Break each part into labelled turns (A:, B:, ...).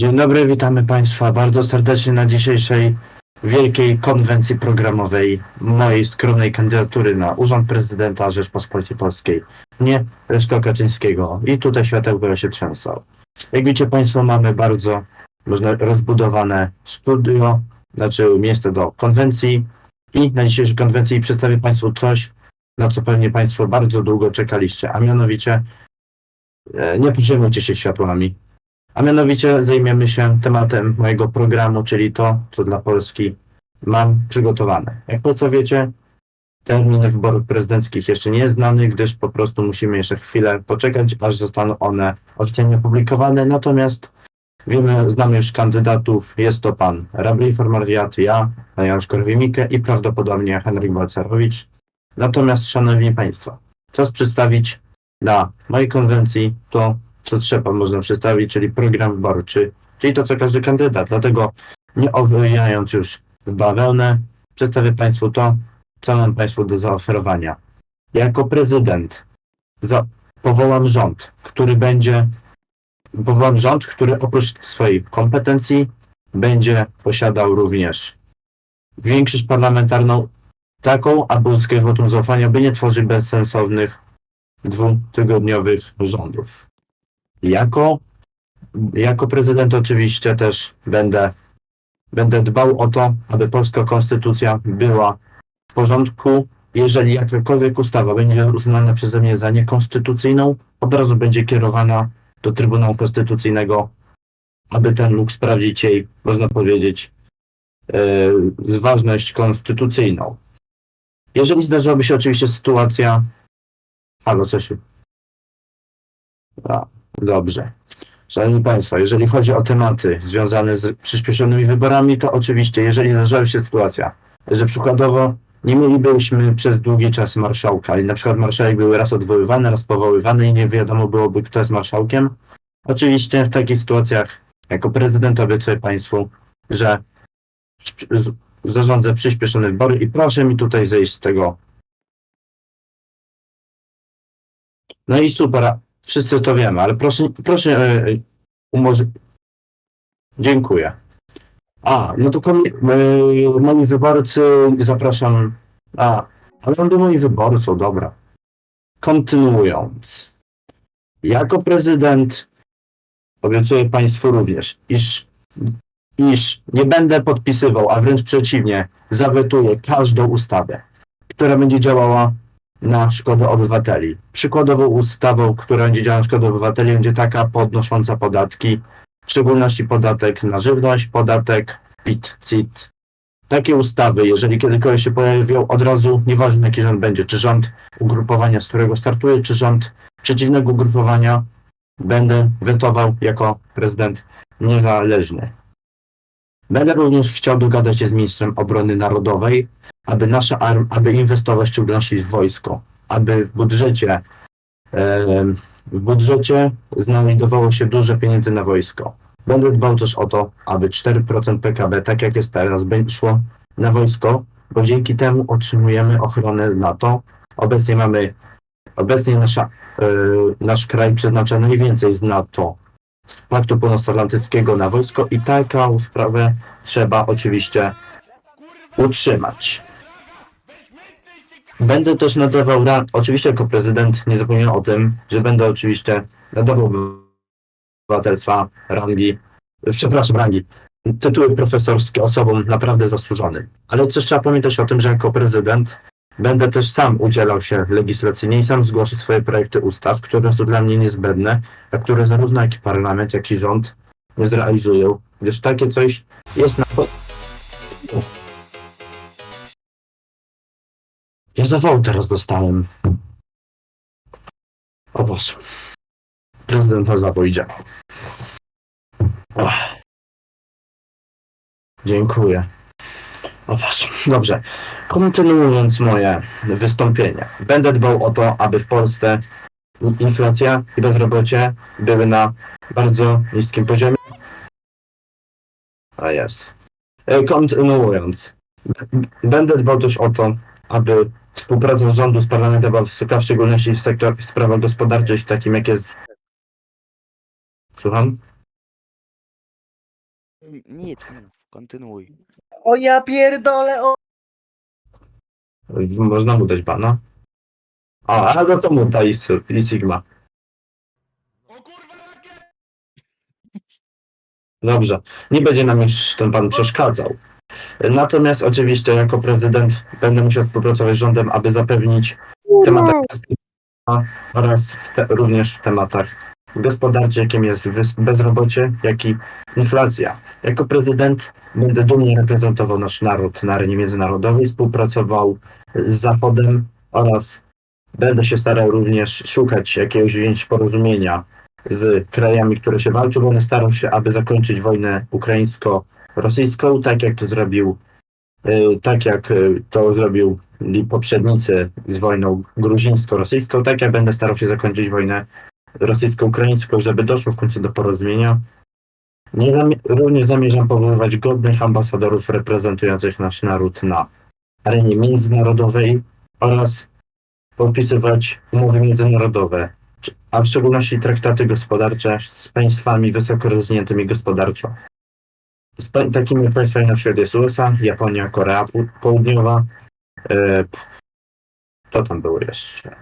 A: Dzień dobry, witamy Państwa bardzo serdecznie na dzisiejszej wielkiej konwencji programowej mojej skromnej kandydatury na Urząd Prezydenta Rzeczpospolitej Polskiej. Nie Leszka Kaczyńskiego. I tutaj światełko się trzęsą. Jak widzicie Państwo, mamy bardzo można rozbudowane studio, znaczy miejsce do konwencji. I na dzisiejszej konwencji przedstawię Państwu coś, na co pewnie Państwo bardzo długo czekaliście, a mianowicie e, nie przejmujcie się światłami. A mianowicie zajmiemy się tematem mojego programu, czyli to, co dla Polski mam przygotowane. Jak Państwo wiecie, termin wyborów prezydenckich jeszcze nie jest znany, gdyż po prostu musimy jeszcze chwilę poczekać, aż zostaną one oficjalnie opublikowane. Natomiast wiemy, znamy już kandydatów. Jest to pan Rabli Formariat, ja, pan Janusz Korwin-Mikke i prawdopodobnie Henryk Balcerowicz. Natomiast, szanowni państwo, czas przedstawić na mojej konwencji to, co trzeba można przedstawić, czyli program wyborczy, czyli to, co każdy kandydat. Dlatego nie owijając już w bawełnę, przedstawię Państwu to, co mam Państwu do zaoferowania. Jako prezydent za, powołam rząd, który będzie powołam rząd, który oprócz swojej kompetencji będzie posiadał również większość parlamentarną taką, aby uzyskać wotum zaufania, by nie tworzyć bezsensownych dwutygodniowych rządów. Jako, jako prezydent oczywiście też będę, będę dbał o to, aby polska konstytucja była w porządku. Jeżeli jakakolwiek ustawa będzie uznana przeze mnie za niekonstytucyjną, od razu będzie kierowana do Trybunału Konstytucyjnego, aby ten mógł sprawdzić jej, można powiedzieć, yy, ważność konstytucyjną. Jeżeli zdarzyłaby się oczywiście sytuacja. Halo, co się. A, dobrze. Szanowni Państwo, jeżeli chodzi o tematy związane z przyspieszonymi wyborami, to oczywiście, jeżeli zdarzyła się sytuacja, że przykładowo nie mielibyśmy przez długi czas marszałka i na przykład marszałek był raz odwoływany, raz powoływany i nie wiadomo byłoby, kto jest marszałkiem, oczywiście w takich sytuacjach jako prezydent obiecuję Państwu, że zarządzę przyspieszone wybory i proszę mi tutaj zejść z tego. No i super, wszyscy to wiemy, ale proszę, proszę e, umożliw... Dziękuję. A, no to komi- e, moi wyborcy, zapraszam. A, ale on moich wyborców, dobra. Kontynuując. Jako prezydent obiecuję Państwu również, iż iż nie będę podpisywał, a wręcz przeciwnie, zawetuję każdą ustawę, która będzie działała na szkodę obywateli. Przykładową ustawą, która będzie działała na szkodę obywateli, będzie taka podnosząca podatki, w szczególności podatek na żywność, podatek PIT, CIT. Takie ustawy, jeżeli kiedykolwiek się pojawią, od razu, nieważne jaki rząd będzie, czy rząd ugrupowania, z którego startuję, czy rząd przeciwnego ugrupowania, będę wetował jako prezydent niezależny. Będę również chciał dogadać się z ministrem obrony narodowej, aby nasza arm, aby inwestować szczególności w wojsko, aby w budżecie w budżecie znajdowało się duże pieniędzy na wojsko. Będę dbał też o to, aby 4% PKB, tak jak jest teraz, będzie szło na wojsko, bo dzięki temu otrzymujemy ochronę NATO. Obecnie mamy, obecnie nasza, e, nasz kraj przeznacza najwięcej z NATO Paktu Północnoatlantyckiego na wojsko i taką sprawę trzeba oczywiście utrzymać. Będę też nadawał, ra- oczywiście jako prezydent nie zapominam o tym, że będę oczywiście nadawał obywatelstwa, rangi, przepraszam, rangi, tytuły profesorskie osobom naprawdę zasłużonym. Ale też trzeba pamiętać o tym, że jako prezydent będę też sam udzielał się legislacyjnie i sam zgłosić swoje projekty ustaw, które są dla mnie niezbędne, a które zarówno jak i parlament, jak i rząd nie zrealizują, gdyż takie coś jest na... Ja zawał teraz dostałem. O Boże. Prezydent na zawał. Dziękuję. Dobrze. Kontynuując moje wystąpienie. Będę dbał o to, aby w Polsce inflacja i bezrobocie były na bardzo niskim poziomie. A jest. E, Kontynuując. Będę dbał też o to, aby współpraca rządu z parlamentem wysoka, w szczególności w sektorach w sprawach gospodarczych, takim jak jest. Słucham?
B: Nic, kontynuuj.
C: O ja pierdolę, o...
A: Można mu dać bana. A, a no to mu ta i, Sy- i Sigma. Dobrze, nie będzie nam już ten pan przeszkadzał. Natomiast oczywiście jako prezydent będę musiał współpracować z rządem, aby zapewnić w tematach bezpieczeństwa oraz w te, również w tematach gospodarczych, jakim jest bezrobocie, jak i inflacja. Jako prezydent będę dumnie reprezentował nasz naród na arenie międzynarodowej, współpracował z Zachodem oraz będę się starał również szukać jakiegoś więź porozumienia z krajami, które się walczą. Będę starał się, aby zakończyć wojnę ukraińsko-rosyjską, tak jak to zrobił, y, tak jak y, to zrobił poprzednicy z wojną gruzińsko-rosyjską, tak jak będę starał się zakończyć wojnę rosyjsko-ukraińską, żeby doszło w końcu do porozumienia. Nie zamie- również zamierzam powoływać godnych ambasadorów reprezentujących nasz naród na arenie międzynarodowej oraz podpisywać umowy międzynarodowe, a w szczególności traktaty gospodarcze z państwami wysoko rozwiniętymi gospodarczo. Z takimi państwami na przykład jest USA, Japonia, Korea Południowa, e, co tam było jeszcze?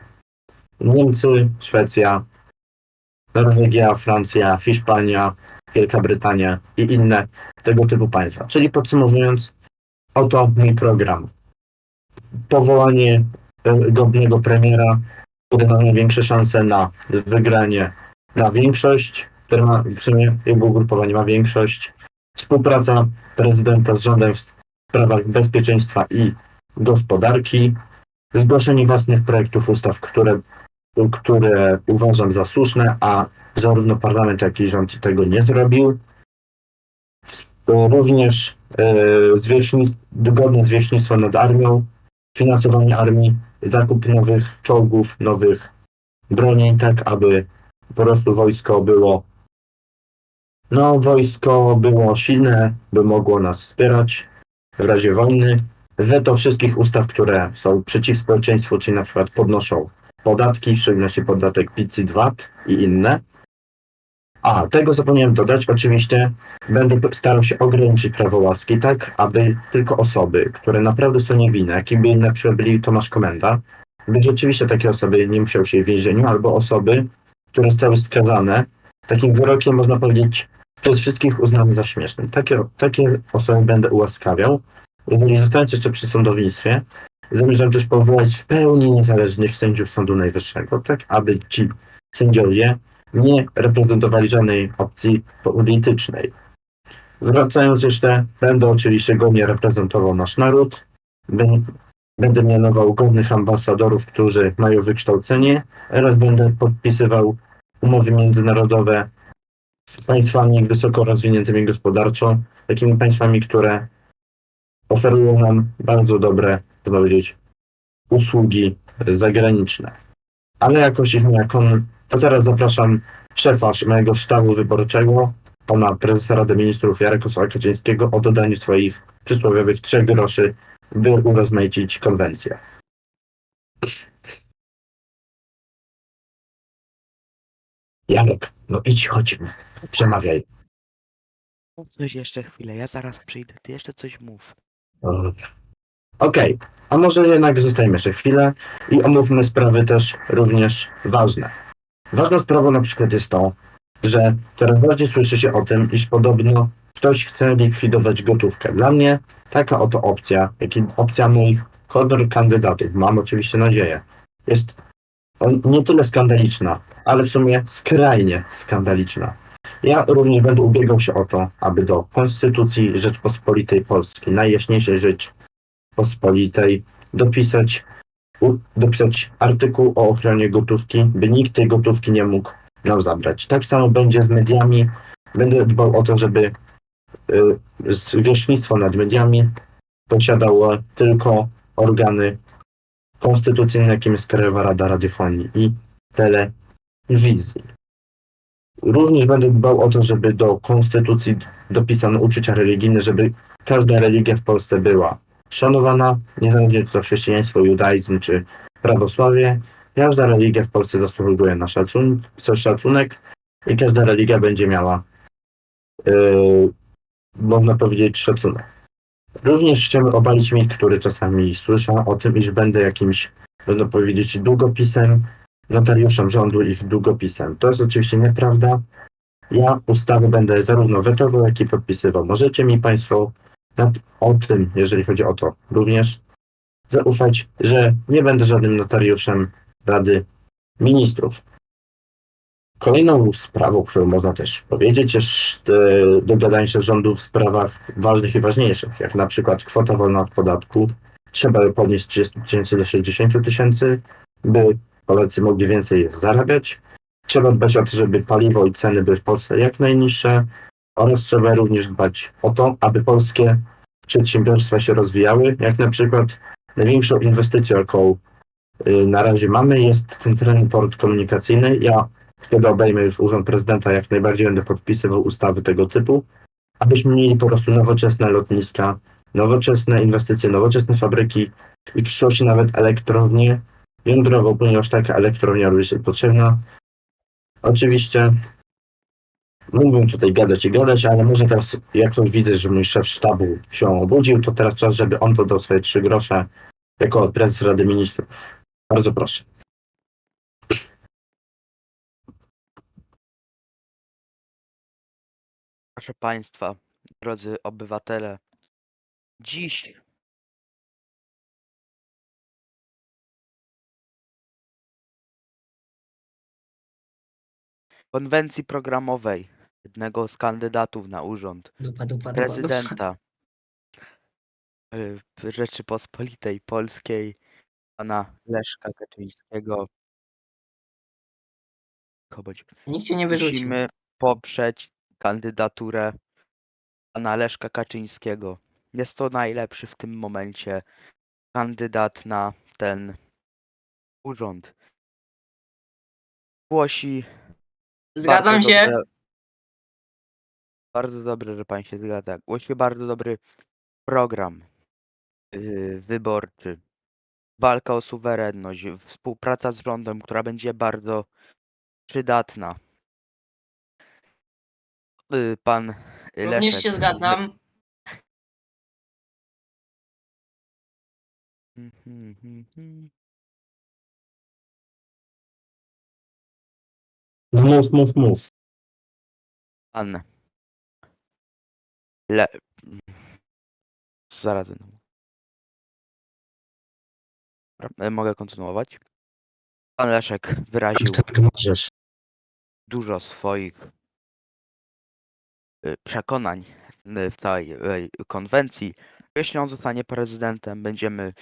A: Niemcy, Szwecja, Norwegia, Francja, Hiszpania, Wielka Brytania i inne tego typu państwa. Czyli podsumowując, oto mój program. Powołanie e, godnego premiera, który ma największe szanse na wygranie na większość, który ma w sumie jego ugrupowanie ma większość. Współpraca prezydenta z rządem w sprawach bezpieczeństwa i gospodarki. Zgłoszenie własnych projektów ustaw, które, które uważam za słuszne, a zarówno parlament, jak i rząd tego nie zrobił. Również e, zwierzchni, godne zwierzchnictwo nad armią, finansowanie armii, zakup nowych czołgów, nowych broni, tak aby po prostu wojsko było no wojsko było silne, by mogło nas wspierać w razie wojny. Weto wszystkich ustaw, które są przeciw społeczeństwu, czyli na przykład podnoszą podatki, w szczególności podatek PIT, VAT i inne. A, tego zapomniałem dodać, oczywiście będę starał się ograniczyć prawo łaski, tak aby tylko osoby, które naprawdę są niewinne, jakimi na przykład byli Tomasz Komenda, by rzeczywiście takie osoby nie musiały się w więzieniu, albo osoby, które zostały skazane, takim wyrokiem można powiedzieć przez wszystkich uznane za śmieszne. Takie, takie osoby będę ułaskawiał. Jeżeli zostając jeszcze przy sądownictwie, zamierzam też powołać w pełni niezależnych sędziów Sądu Najwyższego, tak aby ci sędziowie nie reprezentowali żadnej opcji politycznej. Wracając jeszcze, będę oczywiście godnie reprezentował nasz naród. Bę- Będę mianował godnych ambasadorów, którzy mają wykształcenie oraz będę podpisywał umowy międzynarodowe z państwami wysoko rozwiniętymi gospodarczo, takimi państwami, które oferują nam bardzo dobre, to powiedzieć, usługi zagraniczne. Ale jakoś już moja kon... To teraz zapraszam szefa mojego sztabu wyborczego, pana prezesa Rady Ministrów Jarosława Kaczyńskiego o dodaniu swoich przysłowiowych trzech groszy, by urozmaicić konwencję. Jarek, no idź, chodź, przemawiaj.
B: Coś jeszcze chwilę, ja zaraz przyjdę, ty jeszcze coś mów.
A: Okej, a może jednak zostajemy jeszcze chwilę i omówmy sprawy też również ważne. Ważną sprawą na przykład jest to, że coraz bardziej słyszy się o tym, iż podobno ktoś chce likwidować gotówkę. Dla mnie taka oto opcja, jak i opcja moich kontrkandydatów, mam oczywiście nadzieję, jest nie tyle skandaliczna, ale w sumie skrajnie skandaliczna. Ja również będę ubiegał się o to, aby do Konstytucji Rzeczpospolitej Polskiej, najjaśniejszej Rzeczpospolitej, dopisać, u, dopisać artykuł o ochronie gotówki, by nikt tej gotówki nie mógł nam zabrać. Tak samo będzie z mediami. Będę dbał o to, żeby y, zwierzchnictwo nad mediami posiadało tylko organy konstytucyjne, jakim jest Krajowa Rada Radiofonii i Telewizji. Również będę dbał o to, żeby do konstytucji dopisano uczucia religijne, żeby każda religia w Polsce była szanowana, niezależnie czy to chrześcijaństwo, judaizm czy prawosławie. Każda religia w Polsce zasługuje na szacun szacunek i każda religia będzie miała yy, można powiedzieć, szacunek. Również chcemy obalić mit, który czasami słyszę o tym, iż będę jakimś, można powiedzieć, długopisem, notariuszem rządu ich długopisem. To jest oczywiście nieprawda. Ja ustawy będę zarówno wetował, jak i podpisywał. Możecie mi Państwo o tym, jeżeli chodzi o to, również zaufać, że nie będę żadnym notariuszem Rady Ministrów. Kolejną sprawą, którą można też powiedzieć, jest e, dogadanie się rządu w sprawach ważnych i ważniejszych, jak na przykład kwota wolna od podatku. Trzeba podnieść z 30 tysięcy do 60 tysięcy, by Polacy mogli więcej zarabiać. Trzeba dbać o to, żeby paliwo i ceny były w Polsce jak najniższe oraz trzeba również dbać o to, aby polskie przedsiębiorstwa się rozwijały, jak na przykład największą inwestycją, jaką y, na razie mamy, jest Centralny Port Komunikacyjny. Ja kiedy obejmę już urząd prezydenta, jak najbardziej będę podpisywał ustawy tego typu, abyśmy mieli po prostu nowoczesne lotniska, nowoczesne inwestycje, nowoczesne fabryki i w przyszłości nawet elektrownię jądrową, ponieważ taka elektrownia również jest potrzebna. Oczywiście mógłbym tutaj gadać i gadać, ale może teraz, jak już widzę, że mój szef sztabu się obudził, to teraz czas, żeby on to dał swoje trzy grosze jako prezes Rady Ministrów. Bardzo proszę.
B: Proszę Państwa, drodzy obywatele, dziś konwencji programowej jednego z kandydatów na urząd
C: Dupa, dupa, dupa, dupa.
B: prezydenta y, Rzeczypospolitej Polskiej, pana Leszka Kaczyńskiego. Chobać.
C: Nikt cię nie wyrzucił.
B: Musimy poprzeć kandydaturę pana Leszka Kaczyńskiego. Jest to najlepszy w tym momencie kandydat na ten urząd. Głosi
C: Zgadzam
B: bardzo
C: się.
B: Dobrze, bardzo dobrze, że pan się zgadza. Głosi bardzo dobry program yy, wyborczy. Walka o suwerenność, współpraca z rządem, która będzie bardzo przydatna. Yy, Pan
C: Również
B: Leszek
C: się zgadzam.
B: Mhm, mhm, mhm.
A: No mów, mów, mów.
B: Pan. Le... Zaraz będę. mówił. Dobra, e, Mogę kontynuować? Pan Leszek wyraził
A: Tak, tak możesz.
B: dużo swoich y, przekonań y, w tej y, konwencji. Jeśli on zostanie prezydentem, będziemy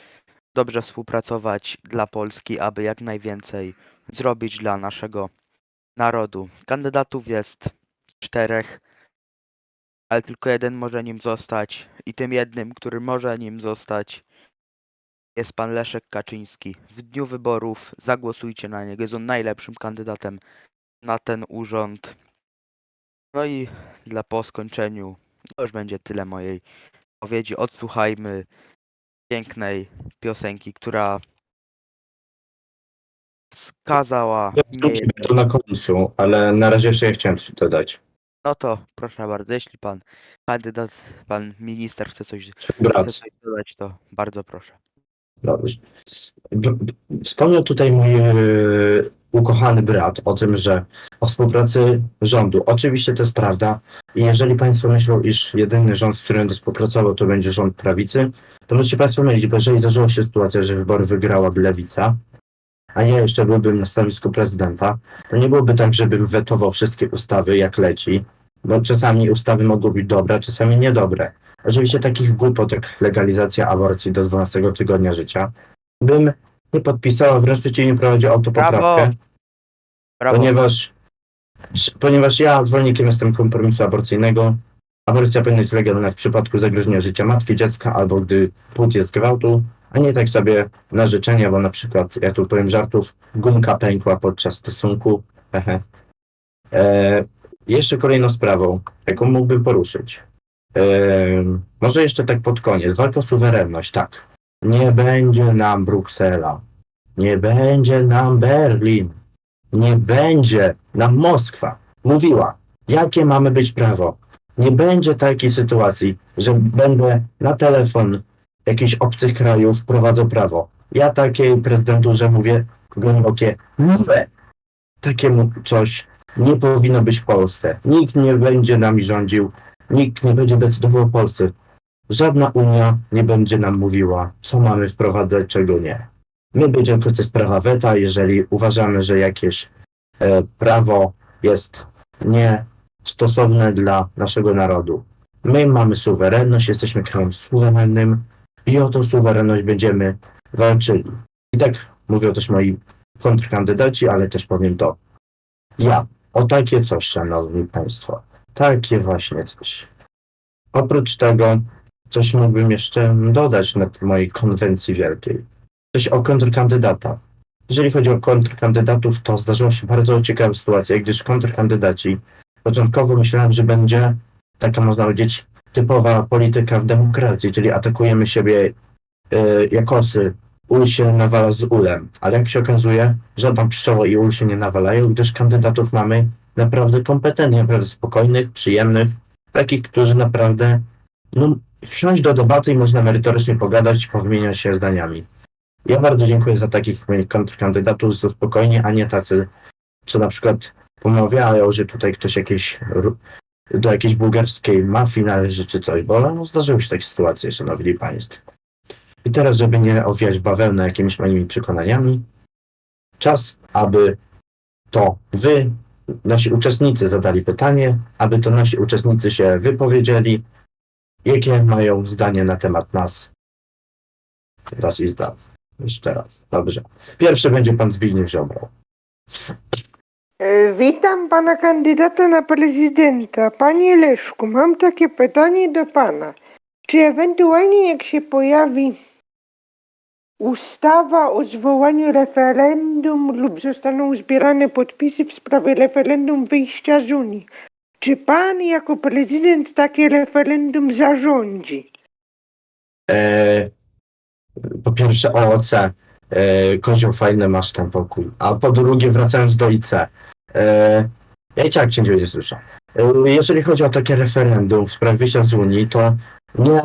B: dobrze współpracować dla Polski, aby jak najwięcej zrobić dla naszego narodu. Kandydatów jest czterech, ale tylko jeden może nim zostać. I tym jednym, który może nim zostać, jest pan Leszek Kaczyński. W dniu wyborów zagłosujcie na niego. Jest on najlepszym kandydatem na ten urząd. No i dla po skończeniu to już będzie tyle mojej powiedzi. Odsłuchajmy pięknej piosenki, która wskazała nie
A: to na końcu, ale na razie jeszcze ja chciałem coś dodać.
B: No to proszę bardzo, jeśli pan kandydat, pan minister chce coś, chce
A: Brat,
B: coś dodać, to bardzo proszę.
A: B- b- Wspomniał tutaj mój e, ukochany brat o tym, że o współpracy rządu. Oczywiście to jest prawda. I jeżeli Państwo myślą, iż jedyny rząd, z którym współpracował, to będzie rząd prawicy, to możecie Państwo mylić, bo jeżeli zdarzyła się sytuacja, że wybory wygrałaby lewica, a ja jeszcze byłbym na stanowisku prezydenta, to nie byłoby tak, żebym wetował wszystkie ustawy jak leci, bo czasami ustawy mogą być dobre, czasami niedobre. Oczywiście takich głupot jak legalizacja aborcji do 12 tygodnia życia bym nie podpisał, a wręcz przeciwnie prowadził autopoprawkę,
B: Brawo! Brawo.
A: ponieważ, ponieważ ja zwolennikiem jestem kompromisu aborcyjnego. Aborcja powinna być legalna w przypadku zagrożenia życia matki, dziecka albo gdy płód jest gwałtu, a nie tak sobie na życzenie, bo na przykład, ja tu powiem żartów, gumka pękła podczas stosunku. E, jeszcze kolejną sprawą, jaką mógłbym poruszyć. E, może jeszcze tak pod koniec. Walka o suwerenność, tak. Nie będzie nam Bruksela. Nie będzie nam Berlin. Nie będzie nam Moskwa. Mówiła, jakie mamy być prawo. nie będzie takiej sytuacji, że będę na telefon jakichś obcych krajów wprowadzał prawo. Ja takiej prezydenturze mówię głębokie nie. Takiemu coś nie powinno być w Polsce. Nikt nie będzie nami rządził, nikt nie będzie decydował o Polsce. Żadna Unia nie będzie nam mówiła, co mamy wprowadzać, czego nie. My będziemy z prawa weta, jeżeli uważamy, że jakieś e, prawo jest niestosowne dla naszego narodu. My mamy suwerenność, jesteśmy krajem suwerennym i o tą suwerenność będziemy walczyli. I tak mówią też moi kontrkandydaci, ale też powiem to. Ja o takie coś, szanowni państwo. Takie właśnie coś. Oprócz tego, coś mógłbym jeszcze dodać na tej mojej konwencji wielkiej. Coś o kontrkandydata. Jeżeli chodzi o kontrkandydatów, to zdarzyła się bardzo ciekawa sytuacja, gdyż kontrkandydaci początkowo myślałem, że będzie taka, można powiedzieć, typowa polityka w demokracji, czyli atakujemy siebie yy, jak osy, ul się nawala z ulem, ale jak się okazuje, żadna pszczoła i ul się nie nawalają, gdyż kandydatów mamy naprawdę kompetentnych, naprawdę spokojnych, przyjemnych, takich, którzy naprawdę no, siąść do debaty i można merytorycznie pogadać, powymieniać się zdaniami. Ja bardzo dziękuję za takich moich kontrkandydatów, są spokojni, a nie tacy, co na przykład pomawiają, że tutaj ktoś jakieś do jakiejś bułgarskiej mafii należy czy coś, bo no, zdarzyły się takie sytuacje, szanowni państwo. I teraz, żeby nie owijać bawełnę jakimiś moimi przekonaniami, czas, aby to wy, nasi uczestnicy zadali pytanie, aby to nasi uczestnicy się wypowiedzieli, jakie mają zdanie na temat nas. Was i zda. Jeszcze raz. Dobrze. Pierwszy będzie pan Zbigniew Ziobro.
D: E, Witam pana kandydata na prezydenta. Panie Leszku, mam takie pytanie do pana. Czy ewentualnie jak się pojawi ustawa o zwołaniu referendum lub zostaną zbierane podpisy w sprawie referendum wyjścia z Unii, czy pan jako prezydent takie referendum zarządzi?
A: E, po pierwsze OOC. E, kozioł fajny masz ten pokój. A po drugie, wracając do IC. E, ja i tak cię nie słyszę. E, jeżeli chodzi o takie referendum w sprawie wyjścia z Unii, to nie,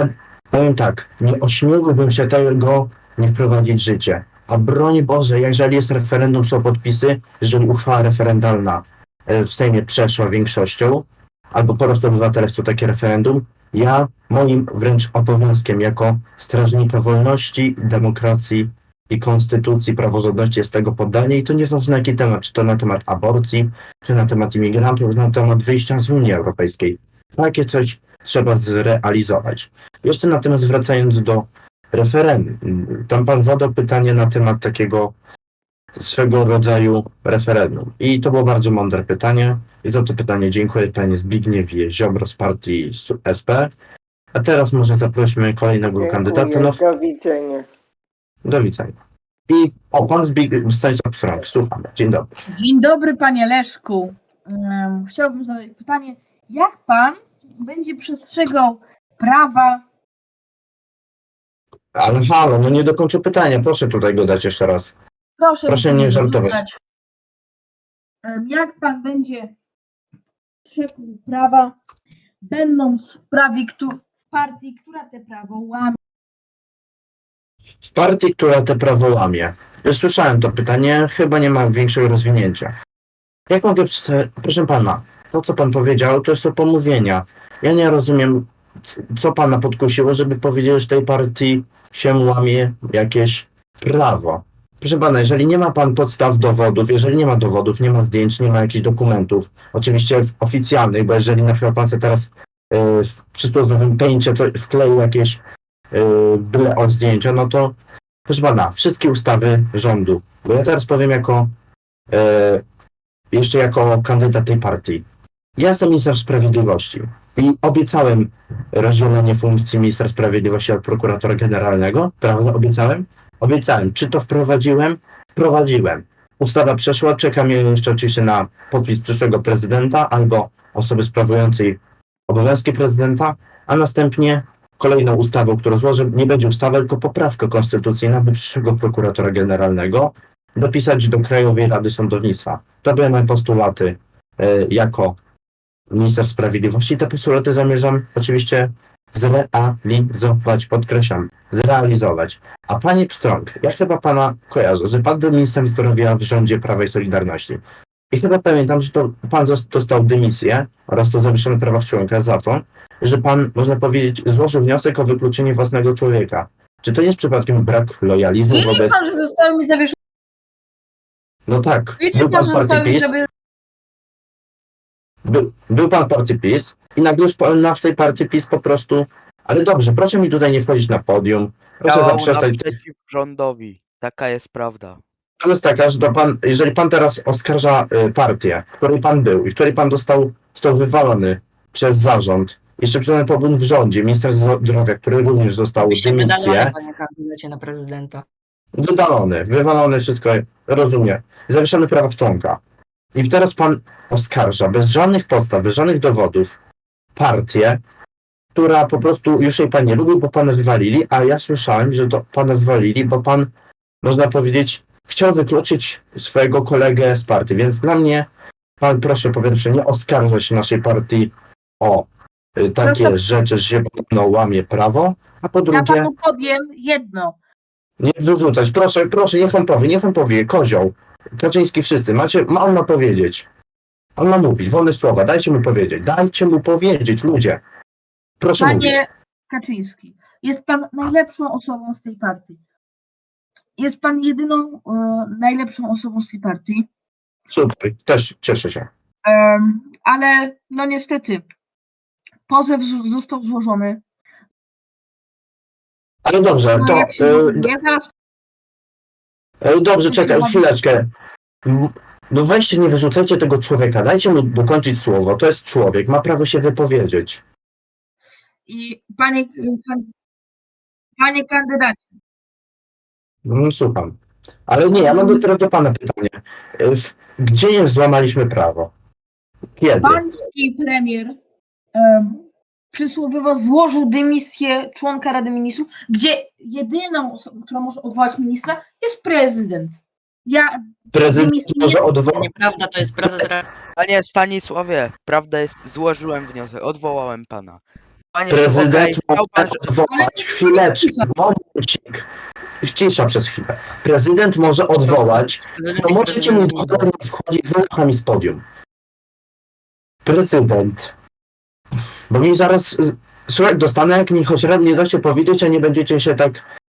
A: powiem tak, nie ośmieliłbym się tego nie wprowadzić w życie. A broń Boże, jeżeli jest referendum, są podpisy, jeżeli uchwała referendalna e, w Sejmie przeszła większością, albo po prostu obywatele chcą takie referendum, ja moim wręcz obowiązkiem jako strażnika wolności, demokracji i konstytucji, praworządności jest tego poddanie i to nieważne jaki temat, czy to na temat aborcji, czy na temat imigrantów, na temat wyjścia z Unii Europejskiej. Takie coś trzeba zrealizować. Jeszcze natomiast wracając do referendum, tam pan zadał pytanie na temat takiego swego rodzaju referendum. I to było bardzo mądre pytanie. I za to pytanie dziękuję panie Zbigniewie Ziobro z partii SP. A teraz może zaprośmy kolejnego kandydata. No,
D: do widzenia.
A: Do widzenia. I o, pan Zbig... Stanisław Frank, słuchamy. Dzień dobry.
E: Dzień dobry, panie Leszku. Em, Chciałbym zadać pytanie, jak pan będzie przestrzegał prawa?
A: Ale halo, no nie dokończę pytania. Proszę tutaj go dać jeszcze raz.
E: Proszę,
A: Proszę nie żartować.
E: Em, Jak pan będzie przestrzegał prawa, będąc w, prawie, któ- w partii, która te prawo łamie?
A: W partii, która te prawo łamie. Już słyszałem to pytanie, chyba nie ma większego rozwinięcia. Jak mogę, proszę pana, to co pan powiedział, to to pomówienia. Ja nie rozumiem, co pana podkusiło, żeby powiedzieć, że tej partii się łamie jakieś prawo. Proszę pana, jeżeli nie ma pan podstaw dowodów, jeżeli nie ma dowodów, nie ma zdjęć, nie ma jakichś dokumentów, oczywiście oficjalnych, bo jeżeli na przykład pan sobie teraz yy, w przysłowiowym pęcie wkleił jakieś byle od zdjęcia, no to proszę pana, wszystkie ustawy rządu, bo ja teraz powiem jako e, jeszcze jako kandydat tej partii. Ja jestem ministrem sprawiedliwości i obiecałem rozdzielenie funkcji ministra sprawiedliwości od prokuratora generalnego, prawda? Obiecałem? Obiecałem. Czy to wprowadziłem? Wprowadziłem. Ustawa przeszła, czekam jeszcze oczywiście na podpis przyszłego prezydenta albo osoby sprawującej obowiązki prezydenta, a następnie kolejną ustawą, którą złożę, nie będzie ustawa, tylko poprawka konstytucyjna by przyszłego prokuratora generalnego dopisać do Krajowej Rady Sądownictwa. To były moje postulaty e, jako minister sprawiedliwości. Te postulaty zamierzam oczywiście zrealizować, podkreślam, zrealizować. A panie Pstrąg, ja chyba pana kojarzę, że pan był ministrem zdrowia w rządzie Prawa i Solidarności. I chyba pamiętam, że to pan dostał dymisję oraz to zawieszone prawa człowieka za to, że pan, można powiedzieć, złożył wniosek o wykluczenie własnego człowieka. Czy to nie jest przypadkiem brak lojalizmu
E: Wiedział
A: wobec...
E: pan, że zostały mi zawieszone.
A: No tak,
E: Wiedział
A: był
E: pan,
A: pan
E: że
A: w partii
E: zostały mi
A: PiS,
E: zawieszone.
A: był, był pan w partii PiS i nagle już pan na w tej partii PiS po prostu... Ale dobrze, proszę mi tutaj nie wchodzić na podium, proszę
B: Działał
A: zaprzestać
B: naprzeciw rządowi. Taka jest prawda.
A: To jest taka, że to pan, jeżeli pan teraz oskarża y, partię, w której pan był i w której pan dostał, został wywalony przez zarząd, jeszcze przed pobyt w rządzie, minister zdrowia, który również dostał
C: Byście wydalony,
A: dymisję,
C: panie kandydacie na prezydenta.
A: wydalony, wywalony, wszystko rozumie, zawieszony prawa członka. I teraz pan oskarża bez żadnych podstaw, bez żadnych dowodów partię, która po prostu już jej pan nie lubił, bo pana wywalili, a ja słyszałem, że to pana wywalili, bo pan, można powiedzieć, chciał wykluczyć swojego kolegę z partii, więc dla mnie pan proszę po pierwsze nie oskarżać naszej partii o y, takie
E: Proszę-
A: rzeczy, że się podobno łamie prawo, a po
E: Ja
A: drugie
E: panu powiem jedno.
A: nie wyrzucać, proszę, proszę, niech on powie, niech on powie, kozioł, Kaczyński wszyscy, macie, ma on ma powiedzieć. On ma mówić, wolne słowa, dajcie mu powiedzieć, dajcie mu powiedzieć, ludzie. Proszę mówić.
E: Panie Kaczyński, jest pan najlepszą osobą z tej partii. Jest pan jedyną e, najlepszą osobą z tej partii.
A: Super, też cieszę się.
E: Ale no niestety, pozew został złożony.
A: Ale dobrze,
E: No,
A: to,
E: się
A: e,
E: ja zaraz
A: e, dobrze, czekaj, chwileczkę. No weźcie, nie wyrzucajcie tego człowieka, dajcie mu dokończyć słowo, to jest człowiek, ma prawo się wypowiedzieć.
E: i panie, panie kandydacie,
A: No, słucham. Ale nie, ja mam teraz do pana pytanie. W- Gdzie złamaliśmy prawo? Kiedy?
E: pański premier um, przysłowiowo złożył dymisję członka Rady Ministrów, gdzie jedyną osobą, która może odwołać ministra, jest prezydent. Ja
A: Prezydent może odwołać.
C: nieprawda, to jest prezes Rady.
B: Panie Stanisławie, prawda jest, złożyłem wniosek, odwołałem pana. Panie
A: Prezydent
B: okej, chciał pan,
A: może odwołać chwileczkę, momencik. Cisza przez chwilę. Prezydent może odwołać.
C: Prezydent
A: To
C: i
A: możecie mi
C: prezydent
A: wchodzić wyruchami z podium. Prezydent. Bo mi zaraz y, szlak dostanę, jak mi choć raz nie dacie powiedzieć, a nie będziecie się tak.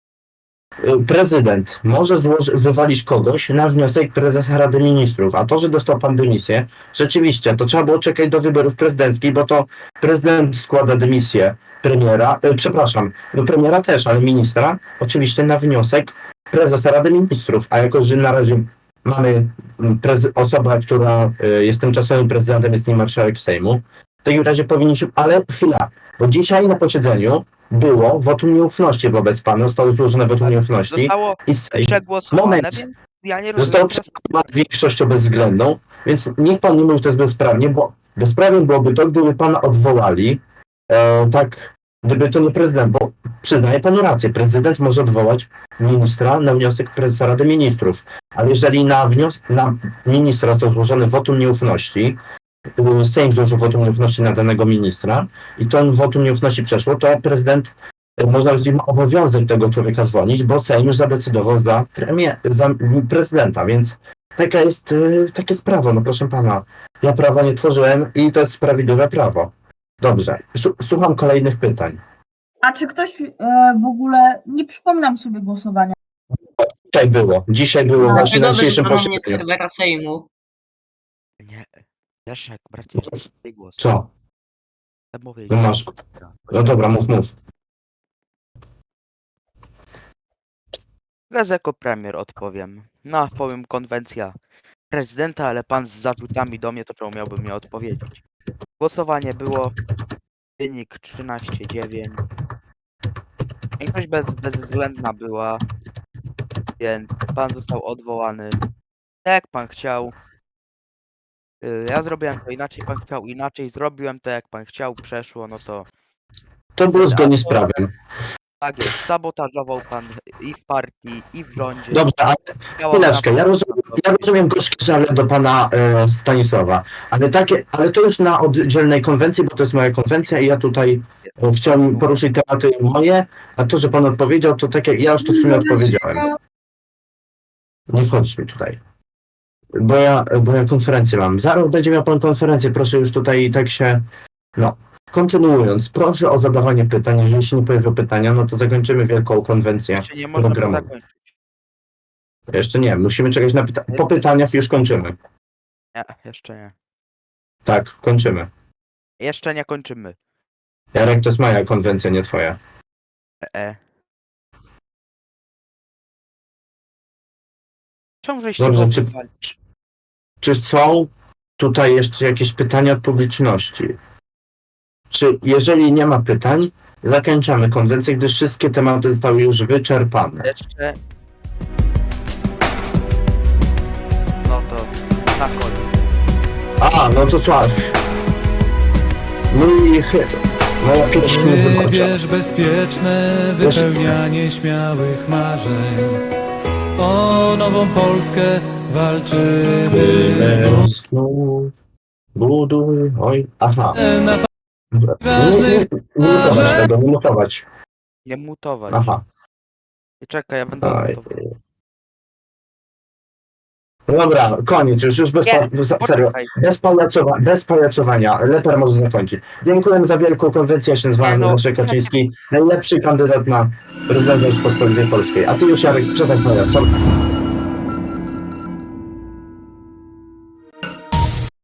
A: Prezydent może złoży, wywalić kogoś na wniosek prezesa Rady Ministrów, a to, że dostał pan dymisję, rzeczywiście, to trzeba było czekać do wyborów prezydenckich, bo to prezydent składa dymisję premiera, y, przepraszam, no premiera też, ale ministra, oczywiście na wniosek prezesa Rady Ministrów, a jako, że na razie mamy mm, prezy- osobę, która y, jest tymczasowym prezydentem, jest nim marszałek Sejmu, w takim razie powinniśmy, ale chwila, bo dzisiaj na posiedzeniu było wotum nieufności wobec pana, zostało złożone wotum nieufności
B: zostało
A: i Sejm
B: przegłosowane,
A: Moment.
B: więc ja nie rozumiem.
A: zostało
B: teraz-
A: przegłosowane większością bezwzględną, więc niech pan nie mówi, że to jest bezprawnie, bo bezprawiem byłoby to, gdyby pana odwołali, e, tak, gdyby to nie prezydent, bo przyznaję panu rację, prezydent może odwołać ministra na wniosek prezesa Rady Ministrów, ale jeżeli na wniosek, na ministra został złożony wotum nieufności, Sejm złożył wotum nieufności na danego ministra i to wotum nieufności przeszło, to prezydent y, można powiedzieć, ma obowiązek tego człowieka zwolnić, bo Sejm już zadecydował za, premier, za prezydenta, więc taka jest, y, takie jest prawo, no proszę pana. Ja prawa nie tworzyłem i to jest sprawiedliwe prawo. Dobrze, słucham kolejnych pytań.
E: A czy ktoś e, w ogóle, nie przypominam sobie głosowania.
A: Dzisiaj było, dzisiaj było właśnie
C: Dlaczego
A: na dzisiejszym posiedzeniu.
C: serwera Sejmu?
B: Nie, Leszek, bracie, tej głos.
A: Co?
B: Powiedzieć.
A: No masz. No dobra, mów, mów.
B: Teraz jako premier odpowiem. No, powiem konwencja prezydenta, ale pan z zarzutami do mnie, to czemu miałby mnie odpowiedzieć? Głosowanie było, wynik 13-9. Większość bez, bezwzględna była, więc pan został odwołany. Tak jak pan chciał. Y, Ja zrobiłem to inaczej, pan chciał inaczej, zrobiłem to jak pan chciał, przeszło, no to
A: To było zgodnie z prawem.
B: tak jest, sabotażował pan i w partii, i w rządzie.
A: Dobrze, ale
B: działał
A: chwileczkę, ja rozumiem, ja rozumiem gorzkie żale do pana e, Stanisława, ale takie, ale to już na oddzielnej konwencji, bo to jest moja konwencja i ja tutaj e, chciałem poruszyć tematy moje, a to, że pan odpowiedział, to tak jak ja już to w sumie odpowiedziałem. Nie wchodzisz mi tutaj. Bo ja, bo ja konferencję mam. Zaraz będzie miał pan konferencję, proszę już tutaj tak się. No. Kontynuując, proszę o zadawanie pytań. Jeżeli się nie pojawią pytania, no to zakończymy wielką konwencję.
B: Jeszcze nie można
A: programu.
B: zakończyć.
A: Jeszcze nie, musimy czekać na pytania. Po pytaniach już kończymy.
B: Nie, jeszcze nie.
A: Tak, kończymy.
B: Jeszcze nie kończymy.
A: Jarek, to jest moja konwencja, nie twoja.
B: E, e. Czemu żeście
A: Dobrze,
B: go
A: czy-
B: wywali?
A: Czy są tutaj jeszcze jakieś pytania od publiczności? Czy jeżeli nie ma pytań, zakończamy konwencję, gdyż wszystkie tematy zostały już wyczerpane.
B: Jeszcze... No to na koniec.
A: A, no to co? Mój chyba. Moja pieśń wykończona.
F: Wybierz bezpieczne wypełnianie śmiałych marzeń. O nową Polskę walczymy znów.
A: Znów buduj, oj, aha.
F: Na
A: Dobra. Nie, nie, nie mutować tego, nie mutować.
B: Nie mutować.
A: Aha.
B: I czekaj, ja będę mutował.
A: Dobra, koniec, już, już bez,
B: Nie,
A: pa- serio,
B: Poczekaj.
A: bez, pajacowa, bez pajacowania, leper może zakończyć. Dziękuję za wielką konwencję, ja się nazywam
B: Nie, no,
A: Leszek Kaczyński, najlepszy kandydat na prezydenta Rzeczypospolitej Polskiej. A ty już, Jarek, przestań pajacować.